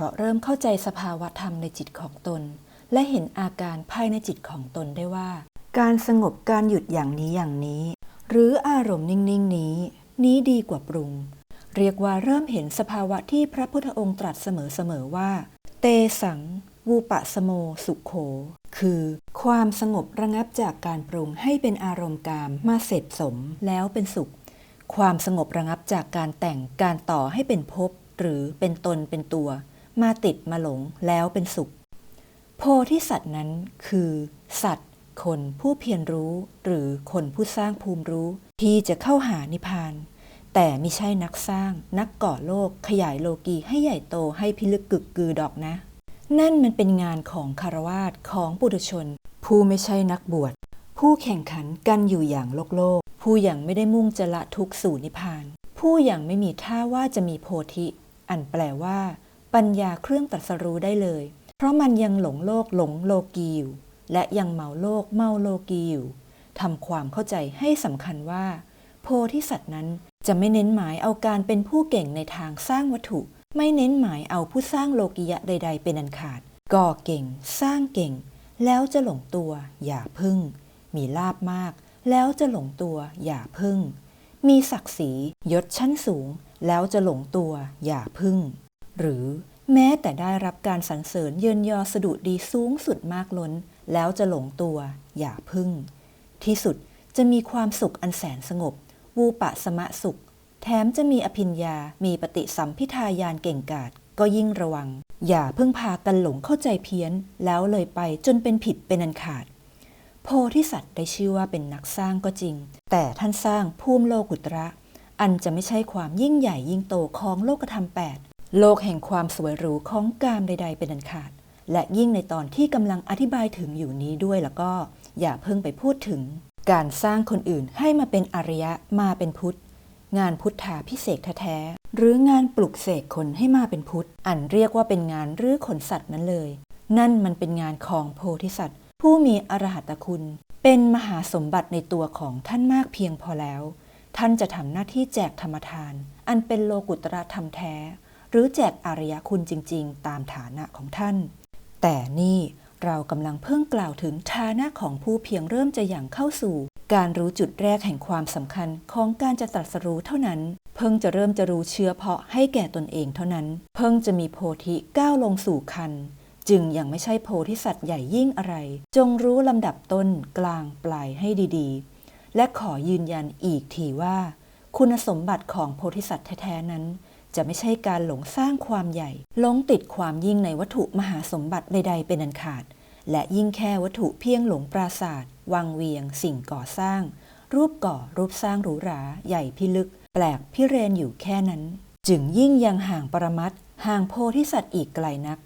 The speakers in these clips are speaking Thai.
ราะเริ่มเข้าใจสภาวะธรรมในจิตของตน และเห็นอาการภายในจิตของตนได้ว่า การสงบการหยุดอย่างนี้อย่างนี้ หรืออารมณ์นิ่งๆนี้ นี้ดีกว่าปรุง เรียกว่าเริ่มเห็นสภาวะที่พระพุทธองค์ตรัสเสมอๆว่า เตสัง วูปะสโมสุขโข คือ ความสงบระงับจากการปรุงให้เป็นอารมณ์กามมาเสพสมแล้วเป็นสุข ความสงบระงับจากการแต่งการต่อให้เป็นภพหรือเป็นตนเป็นตัว มาติดมาหลงแล้วเป็นสุข โพธิสัตว์นั้นคือ สัตว์ คนผู้เพียรรู้ หรือคนผู้สร้างภูมิรู้ ที่จะเข้าหานิพพาน แต่ไม่ใช่นักสร้าง นักก่อโลกขยายโลกีให้ใหญ่โตให้พิลึกกึกกือดอกนะ นั่นมันเป็นงานของคารวาสของปุถุชน ผู้ไม่ใช่นักบวชผู้แข่งขันกันอยู่อย่างโลกโลก ผู้อยังไม่ได้มุ่งจะละทุกสู่นิพพาน ผู้อยังไม่มีท่าว่าจะมีโพธิ อันแปลว่า ปัญญาเครื่องตรัสรู้ได้เลย เพราะมันยังหลงโลกหลงโลกีอยู่และยังเมาโลกเมาโลกีอยู่ทำความเข้าใจให้สำคัญว่า โพธิสัตว์นั้นจะไม่เน้นหมายเอาการเป็นผู้เก่งในทางสร้างวัตถุ ไม่เน้นหมายเอาผู้สร้างโลกิยะใด ๆ เป็นอันขาด ก่อเก่ง สร้างเก่ง แล้วจะหลงตัวอย่าพึ่ง มีลาบมาก แล้วจะหลงตัวอย่าพึ่ง มีศักดิ์ศรียศชั้นสูง แล้วจะหลงตัวอย่าพึ่ง หรือแม้แต่ได้รับการสรรเสริญเยินยอสะดุดดีสูงสุดมากล้น แล้วจะหลงตัว อย่าพึ่ง ที่สุดจะมีความสุขอันแสนสงบ วูปะสมะสุข แถมจะมีอภิญญามีปฏิสัมพิทายานเก่งกาจก็ยิ่งระวัง อย่าเพิ่งพากันหลงเข้าใจเพี้ยน แล้วเลยไปจนเป็นผิดเป็นอันขาด โพธิสัตว์ได้ชื่อว่าเป็นนักสร้างก็จริง แต่ท่านสร้างภูมิโลกุตระ อันจะไม่ใช่ความยิ่งใหญ่ยิ่งโตของโลกธรรมแปด โลกแห่งความสวยหรูของกามใด ๆ เป็นอันขาด และยิ่งในตอนที่กำลังอธิบายถึงอยู่นี้ด้วยแล้วก็อย่าเพิ่งไปพูดถึง การสร้างคนอื่นให้มาเป็นอริยะมาเป็นพุทธ งานพุทธาพิเศษแท้ๆหรืองานปลุกเสกคนให้มาเป็นพุทธ อันเรียกว่าเป็นงานรื้อขนสัตว์นั้นเลย นั่นมันเป็นงานของโพธิสัตว์ ผู้มีอรหัตคุณ เป็นมหาสมบัติในตัวของท่านมากเพียงพอแล้ว ท่านจะทำหน้าที่แจกธรรมทาน อันเป็นโลกุตระธรรมแท้ หรือแจกอริยคุณจริง ๆ ตามฐานะของท่าน แต่นี่เรากำลังเพิ่งกล่าวถึงฐานะของผู้เพียงเริ่มจะอย่างเข้าสู่ การรู้จุดแรกแห่งความสำคัญของการจะตรัสรู้เท่านั้น เพิ่งจะเริ่มจะรู้เชื้อเพาะให้แก่ตนเองเท่านั้น เพิ่งจะมีโพธิก้าวลงสู่คันจึงยังไม่ใช่โพธิสัตว์ใหญ่ยิ่งอะไร จงรู้ลำดับต้นกลางปลายให้ดีๆ และขอยืนยันอีกทีว่า คุณสมบัติของโพธิสัตว์แท้ๆนั้น จะไม่ใช่การหลงสร้างความใหญ่หลงติดความยิ่งในวัตถุมหาสมบัติใดๆเป็นอันขาด และยิ่งแค่วัตถุเพียงหลงปราศาสตร์วังเวียง สิ่งก่อสร้าง รูปก่อรูปสร้างหรูหรา ใหญ่พิลึก แปลกพิเรนอยู่แค่นั้น จึงยิ่งยังห่างปรมัตห่างโพธิสัตว์อีกไกลนัก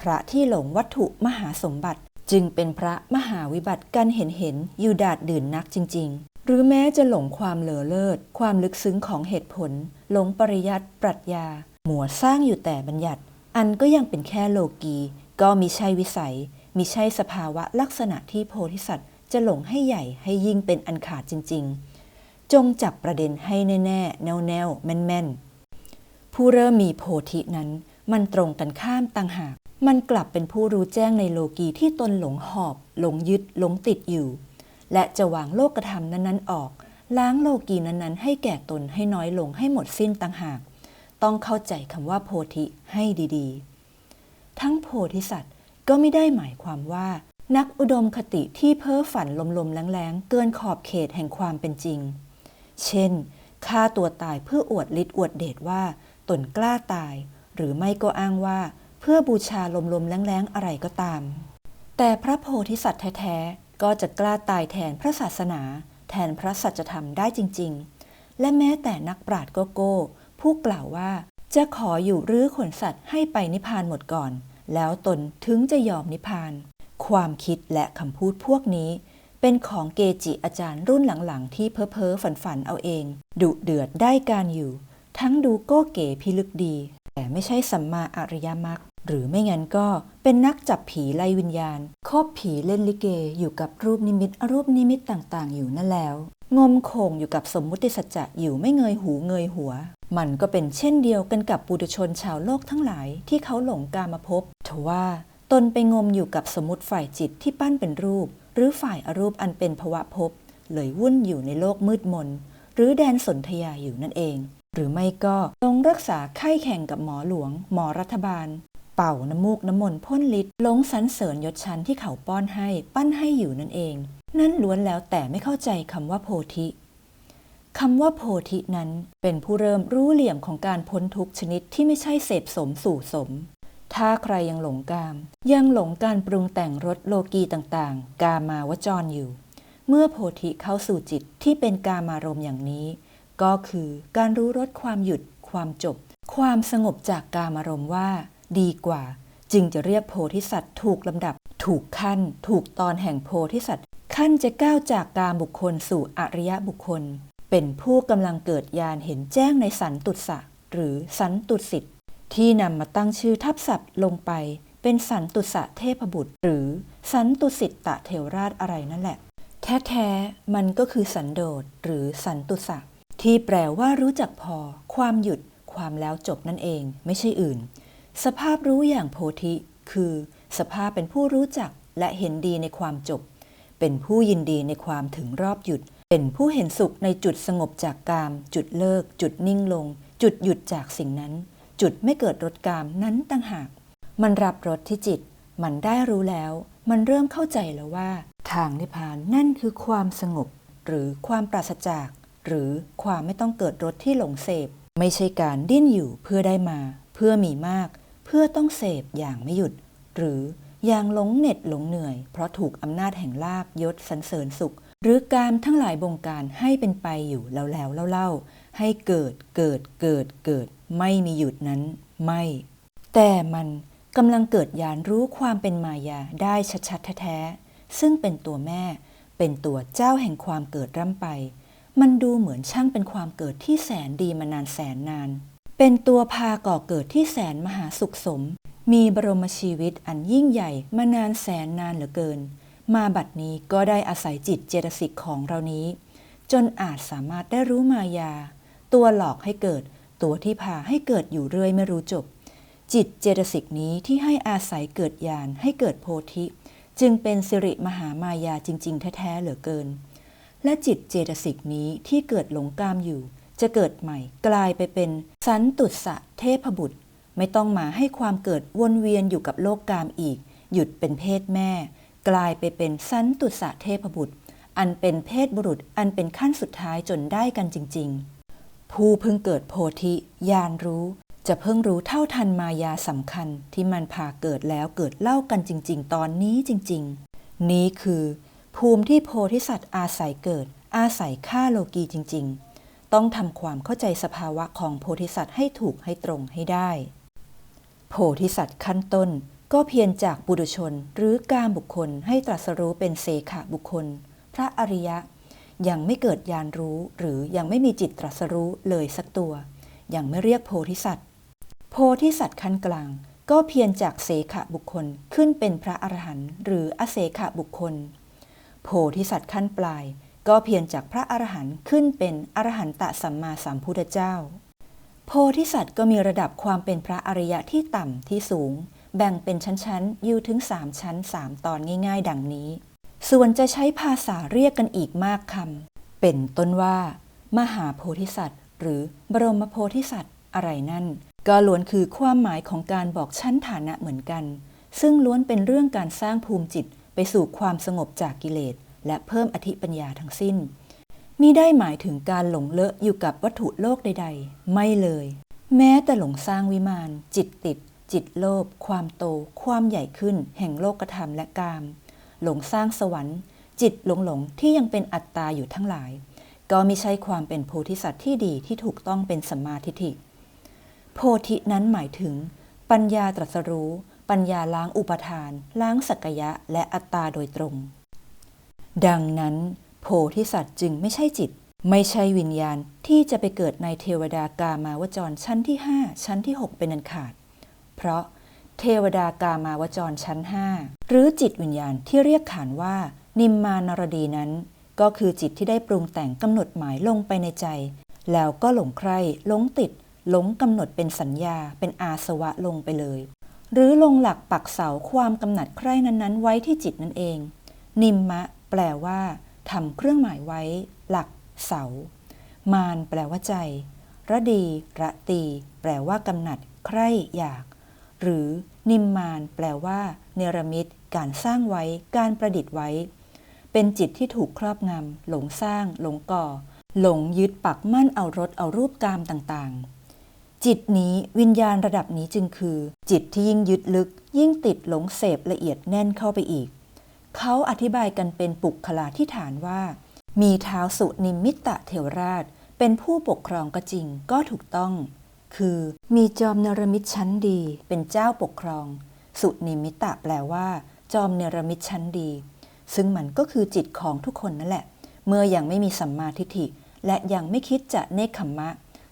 พระที่หลงวัตถุมหาสมบัติ จึงเป็นพระมหาวิบัติกันเห็นเห็นอยู่ดาดดื่นนักจริงๆ หรือแม้จะหลงความเหลือเลิศ ความลึกซึ้งของเหตุผล หลงปริยัติปรัชญา หมัวสร้างอยู่แต่บัญญัติ อันก็ยังเป็นแค่โลกี ก็มีใช่วิสัยมีใช่สภาวะลักษณะที่โพธิสัตว์ จะหลงให้ใหญ่ให้ยิ่งเป็นอันขาดจริง ๆ จงจับประเด็นให้แน่ๆแน่วๆแม่นๆผู้เริ่มมีโพธินั้น มันตรงกันข้ามต่างหาก มันกลับเป็นผู้รู้แจ้งในโลกีที่ตนหลงหอบ หลงยึดหลงติดอยู่ และจะวางโลกธรรมนั้นๆออก ล้างโลกีนั้นๆ ให้แก่ตนให้น้อยลงให้หมดสิ้นต่างหาก ต้องเข้าใจคำว่าโพธิให้ดีๆ ทั้งโพธิสัตว์ก็ไม่ได้หมายความว่า นักอุดมคติที่เพ้อฝันลมๆแรงๆ เกินขอบเขตแห่งความเป็นจริง เช่นฆ่าตัวตายเพื่ออวดฤทธิ์อวดเดชว่าตนกล้าตาย หรือไม่ก็อ้างว่า เพื่อบูชาลมๆแรงๆอะไรก็ตาม แต่พระโพธิสัตว์แท้ๆ ก็จะกล้าตายแทนพระศาสนา แทนพระสัจธรรมได้จริง ๆ และแม้แต่นักปราชญ์โกโก้ผู้กล่าวว่าจะขออยู่รื้อขนสัตว์ให้ไปนิพพานหมดก่อน แล้วตนถึงจะยอมนิพพาน ความคิดและคำพูดพวกนี้ เป็นของเกจิอาจารย์รุ่นหลังๆ ที่เพ้อเพ้อฝันฝันๆเอาเอง ดุเดือดได้การอยู่ ทั้งดูโก้เก๋พิลึกดี แต่ไม่ใช่สัมมาอริยมรรค หรือไม่งั้นก็เป็นนักจับผีไล่วิญญาณ คบผีเล่นลิเกอยู่กับรูปนิมิตอรูปนิมิตต่างๆ อยู่นั่นแล้ว งมโข่งอยู่กับสมมุติสัจจะอยู่ไม่เงยหูเงยหัว มันก็เป็นเช่นเดียวกันกับปุถุชนชาวโลกทั้งหลายที่เขาหลงกามาพบทว่าตนไปงมอยู่กับสมมติฝ่ายจิตที่ปั้นเป็นรูป หรือฝ่ายอรูปอันเป็นภวะภพเลยวุ่นอยู่ในโลกมืดมน หรือแดนสนธยาอยู่นั่นเอง หรือไม่ก็ต้องรักษาไข้แข่งกับหมอหลวง หมอรัฐบาล เป่าน้ำมูกน้ำมนต์พ่นฤทธิ์หลงสรรเสริญยศชั้นที่เขาป้อนให้ปั้นให้อยู่นั่นเอง นั่นล้วนแล้วแต่ไม่เข้าใจคำว่าโพธิคำว่าโพธินั้นเป็นผู้เริ่มรู้เหลี่ยมของการพ้นทุกชนิดที่ไม่ใช่เสพสมสู่สม ถ้าใครยังหลงกาม ยังหลงการปรุงแต่งรสโลกีต่างๆ กามาวจรอยู่ เมื่อโพธิเข้าสู่จิตที่เป็นกามารมอย่างนี้ ก็คือการรู้รสความหยุด ความจบ ความสงบจากกามารมว่า ดีกว่า จึงจะเรียกโพธิสัตว์ถูกลำดับ ถูกขั้น ถูกตอนแห่งโพธิสัตว์ขั้นจะก้าวจากกามบุคคลสู่อริยบุคคล เป็นผู้กำลังเกิดญาณเห็นแจ้งในสันตุสะหรือสันตุสิทธิ์ที่นำมาตั้งชื่อทับศัพท์ลงไป เป็นสันตุสะเทพบุตร หรือสันตุสิตตะเทวราชอะไรนั่นแหละ แท้ๆมันก็คือสันโดษหรือสันตุสะที่แปลว่ารู้จักพอ ความหยุด ความแล้วจบนั่นเอง ไม่ใช่อื่น สภาพรู้อย่างโพธิ คือสภาพเป็นผู้รู้จักและเห็นดีในความจบ เป็นผู้ยินดีในความถึงรอบหยุด เป็นผู้เห็นสุขในจุดสงบจากกาม จุดเลิก จุดนิ่งลง จุดหยุดจากสิ่งนั้น จุดไม่เกิดรสกามนั้นต่างหาก มันรับรสที่จิต มันได้รู้แล้ว มันเริ่มเข้าใจแล้วว่า ทางนิพพานนั่นคือความสงบ หรือความปราศจาก หรือความไม่ต้องเกิดรสที่หลงเสพ ไม่ใช่การดิ้นอยู่เพื่อได้มา เพื่อมีมาก พื่อต้องเสพอย่างไม่หยุด หรืออย่างหลงเหน็ดหลงเหนื่อย เพราะถูกอำนาจแห่งลาบยศสันเสริญสุข หรือการทั้งหลายบงการให้เป็นไปอยู่แล้วแล้วเล่าๆให้เกิดเกิดเกิดเกิด ไม่มีหยุดนั้น ไม่ แต่มันกำลังเกิดญาณรู้ความเป็นมายาได้ชัดๆแท้ๆซึ่งเป็นตัวแม่ เป็นตัวเจ้าแห่งความเกิดร่ำไป มันดูเหมือนช่างเป็นความเกิดที่แสนดีมานานแสนนาน เป็นตัวพาก่อเกิดที่แสนมหาสุขสม มีบรมชีวิตอันยิ่งใหญ่มานานแสนนานเหลือเกิน มาบัดนี้ก็ได้อาศัยจิตเจตสิกของเรานี้ จนอาจสามารถได้รู้มายา ตัวหลอกให้เกิด ตัวที่พาให้เกิดอยู่เรื่อยไม่รู้จบ จิตเจตสิกนี้ที่ให้อาศัยเกิดญาณให้เกิดโพธิ จึงเป็นสิริมหามายาจริง ๆ แท้ ๆ เหลือเกิน และจิตเจตสิกนี้ที่เกิดหลงกามอยู่ จะเกิดใหม่กลายไปเป็นสันตุสะเทพบุตร ไม่ต้องมาให้ความเกิดวนเวียนอยู่กับโลกกามอีก หยุดเป็นเพศแม่ กลายไปเป็นสันตุสะเทพบุตร อันเป็นเพศบุรุษอันเป็นขั้นสุดท้ายจนได้กันจริง ๆ ผู้เพิ่งเกิดโพธิญาณรู้ จะเพิ่งรู้เท่าทันมายาสำคัญที่มันพาเกิดแล้วเกิดเล่ากันจริง ๆ ตอนนี้จริง ๆ นี้คือ ภูมิที่โพธิสัตว์อาศัยเกิดอาศัยฆ่าโลกีจริง ๆ ต้องทำความเข้าใจสภาวะของโพธิสัตว์ให้ถูกให้ตรงให้ได้ โพธิสัตว์ขั้นต้นก็เพียรจากบุรุชนหรือการบุคคลให้ตรัสรู้เป็นเสขบุคคล พระอริยะ ยังไม่เกิดญาณรู้หรือยังไม่มีจิตตรัสรู้เลยสักตัว ยังไม่เรียกโพธิสัตว์ โพธิสัตว์ขั้นกลาง ก็เพียรจากเสขบุคคลขึ้นเป็นพระอรหันต์หรืออเสขบุคคล โพธิสัตว์ขั้นปลาย ก็เพียรจากพระอรหันต์ขึ้นเป็นอรหันตสัมมาสัมพุทธเจ้า โพธิสัตว์ก็มีระดับความเป็นพระอริยะที่ต่ำที่สูง แบ่งเป็นชั้นๆอยู่ถึง 3 ชั้น 3 ตอนง่าย ๆ ดังนี้ ส่วนจะใช้ภาษาเรียกกันอีกมากคำเป็นต้นว่า มหาโพธิสัตว์ หรือบรมโพธิสัตว์อะไรนั่น ก็ล้วนคือความหมายของการบอกชั้นฐานะเหมือนกัน ซึ่งล้วนเป็นเรื่องการสร้างภูมิจิตไปสู่ความสงบจากกิเลส และเพิ่มอธิปัญญาทั้งสิ้นมิได้หมายถึงการหลงเลอะอยู่กับวัตถุโลกใด ๆ ไม่เลย แม้แต่หลงสร้างวิมาน จิตติด จิตโลภความโต ความใหญ่ขึ้น แห่งโลกธรรมและกาม หลงสร้างสวรรค์ จิตหลงหลงๆที่ยังเป็นอัตตาอยู่ทั้งหลาย ก็มิใช่ความเป็นโพธิสัตว์ที่ดีที่ถูกต้องเป็นสัมมาทิฏฐิโพธินั้นหมายถึง ปัญญาตรัสรู้ ปัญญาล้างอุปทาน ล้างสักยะและอัตตาโดยตรง ดังนั้น โพธิสัตว์จึงไม่ใช่จิต ไม่ใช่วิญญาณที่จะไปเกิดในเทวดากามาวจรชั้นที่ 5 ชั้นที่ 6 เป็นอันขาด เพราะเทวดากามาวจรชั้น 5 หรือจิตวิญญาณที่เรียกขานว่า นิมมานรดีนั้น ก็คือจิตที่ได้ปรุงแต่งกำหนดหมายลงไปในใจ แล้วก็หลงใคร่หลงติด หลงกำหนดเป็นสัญญาเป็นอาสวะลงไปเลย หรือลงหลักปักเสาความกำหนัดใคร่นั้นๆ ไว้ที่จิตนั่นเอง นิมมะ แปลว่าทำเครื่องหมายไว้ หลัก เสา มานแปลว่าใจ ระดีระตี แปลว่ากำหนัด ใคร่อยาก หรือ นิมมาน แปลว่า เนรมิต การสร้างไว้ การประดิษฐ์ไว้ เป็นจิตที่ถูกครอบงำ หลงสร้าง หลงก่อ หลงยึดปักมั่นเอารถเอารูปกามต่างๆ จิตนี้วิญญาณระดับนี้จึงคือ จิตที่ยิ่งยึดลึก ยิ่งติดหลงเสพละเอียดแน่นเข้าไปอีก เขาอธิบายกันเป็นปุกคลาที่ฐานว่า มีเท้าสุนิมิตะเทวราช เป็นผู้ปกครองก็จริงก็ถูกต้อง คือมีจอมเนรมิตชั้นดีเป็นเจ้าปกครอง สุนิมิตตะแปลว่า จอมเนรมิตชั้นดี ซึ่งมันก็คือจิตของทุกคนนั่นแหละ เมื่อยังไม่มีสัมมาทิฏฐิ และยังไม่คิดจะเนคขมมะ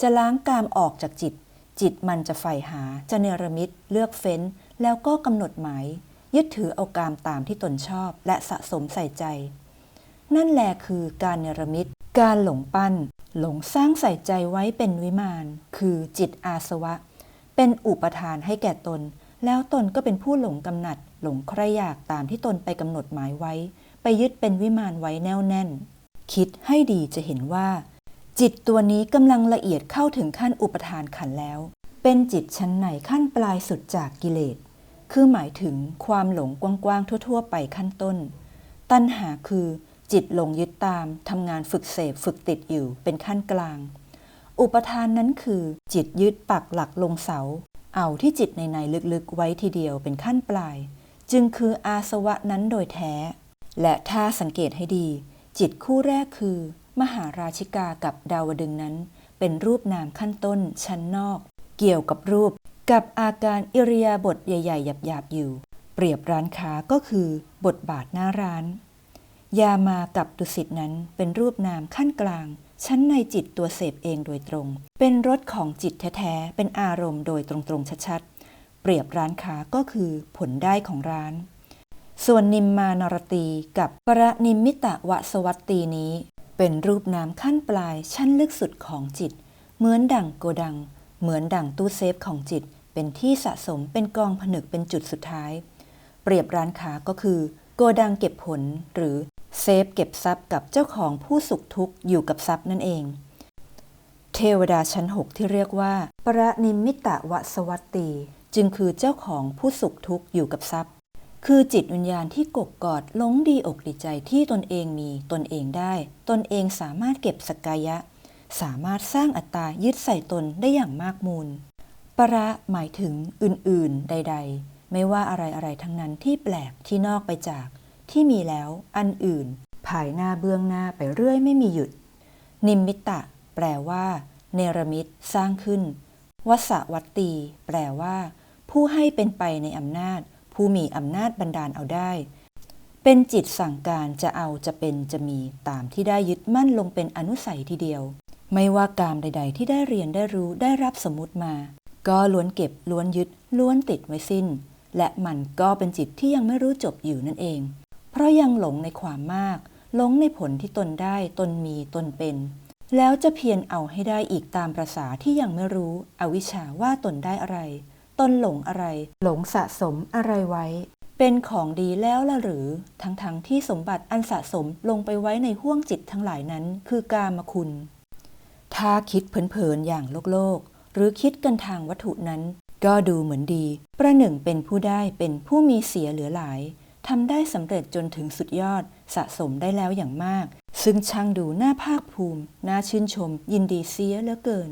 จะล้างกามออกจากจิต จิตมันจะใฝ่หาจะเนรมิตเลือกเฟ้น แล้วก็กำหนดหมาย ยึดถือเอากามตามที่ตนชอบและสะสมใส่ใจ นั่นแหละคือการเนรมิต การหลงปั้น หลงสร้างใส่ใจไว้เป็นวิมาน คือจิตอาสวะ เป็นอุปทานให้แก่ตน แล้วตนก็เป็นผู้หลงกำหนัด หลงใครอยากตามที่ตนไปกำหนดหมายไว้ ไปยึดเป็นวิมานไว้แน่วแน่น คิดให้ดีจะเห็นว่า จิตตัวนี้กำลังละเอียดเข้าถึงขั้นอุปทานขันแล้ว เป็นจิตชั้นไหนขั้นปลายสุดจากกิเลส คือหมายถึงความหลงกว้างๆทั่ว ๆ ไปขั้นต้น ตัณหาคือจิตหลงยึดตามทำงานฝึกเสพฝึกติดอยู่เป็นขั้นกลาง อุปทานนั้นคือ จิตยึดปักหลักลงเสา เอาที่จิตในในลึกๆ ไว้ทีเดียวเป็นขั้นปลาย จึงคืออาสวะนั้นโดยแท้ และถ้าสังเกตให้ดี จิตคู่แรกคือ มหาราชิกากับดาวดึงนั้น เป็นรูปนามขั้นต้นชั้นนอก เกี่ยวกับรูป กับอาการอิริยาบถใหญ่ๆหยาบๆอยู่ เปรียบร้านค้าก็คือบทบาทหน้าร้าน ยามากับดุสิตนั้นเป็นรูปนามขั้นกลาง ชั้นในจิตตัวเสพเองโดยตรง เป็นรสของจิตแท้ๆเป็นอารมณ์โดยตรงๆชัดๆ เปรียบร้านค้าก็คือผลได้ของร้าน ส่วนนิมมานรตีกับปรนิมมิตะวสวัตตีนี้ เป็นรูปนามขั้นปลายชั้นลึกสุดของจิต เหมือนดั่งโกดัง เหมือนดั่งตู้เซฟของจิต เป็นที่สะสมเป็นกองผนึกเป็นจุดสุดท้าย เปรียบร้านค้าก็คือ โกดังเก็บผลหรือเซฟเก็บทรัพย์กับเจ้าของผู้สุขทุกข์อยู่กับทรัพย์นั่นเอง เทวดาชั้นหกที่เรียกว่าปรนิมิตะวสวัตตีจึงคือเจ้าของผู้สุขทุกข์อยู่กับทรัพย์ คือจิตวิญญาณที่กกกอดหลงดีอกดีใจที่ตนเองมีตนเองได้ ตนเองสามารถเก็บสกกายะ สามารถสร้างอัตตายึดใส่ตนได้อย่างมากมูล ประหมายถึงอื่นๆ ใด ๆ ไม่ว่าอะไรอะไรทั้งนั้นที่แปลกที่นอกไปจาก ที่มีแล้วอันอื่น ภายหน้าเบื้องหน้าไปเรื่อยไม่มีหยุด นิมมิตะ แปลว่า เนรมิตสร้างขึ้นวสวัตตี แปลว่า ผู้ให้เป็นไปในอำนาจ ผู้มีอำนาจบันดาลเอาได้ เป็นจิตสั่งการจะเอาจะเป็นจะมีตามที่ได้ยึดมั่นลงเป็นอนุสัยทีเดียว ไม่ว่ากามใด ๆ ที่ได้เรียนได้รู้ได้รับสมมติมา ก็ล้วนเก็บล้วนยึดล้วนติดไว้สิ้น และมันก็เป็นจิตที่ยังไม่รู้จบอยู่นั่นเอง เพราะยังหลงในความมาก หลงในผลที่ตนได้ตนมีตนเป็น แล้วจะเพียรเอาให้ได้อีกตามประษาที่ยังไม่รู้ อวิชชาว่าตนได้อะไร ตนหลงอะไร หลงสะสมอะไรไว้ เป็นของดีแล้วละหรือ ทั้งๆทที่สมบัติอันสะสมลงไปไว้ในห้วงจิตทั้งหลายนั้น คือกามคุณ ถ้าคิดเผินๆอย่างโลกโลก หรือคิดกันทางวัตถุนั้น ก็ดูเหมือนดี ประหนึ่งเป็นผู้ได้เป็นผู้มีเสียเหลือหลายทำได้สำเร็จจนถึงสุดยอดสะสมได้แล้วอย่างมาก ซึ่งช่างดูน่าภาคภูมิ น่าชื่นชม ยินดีเสียเหลือเกิน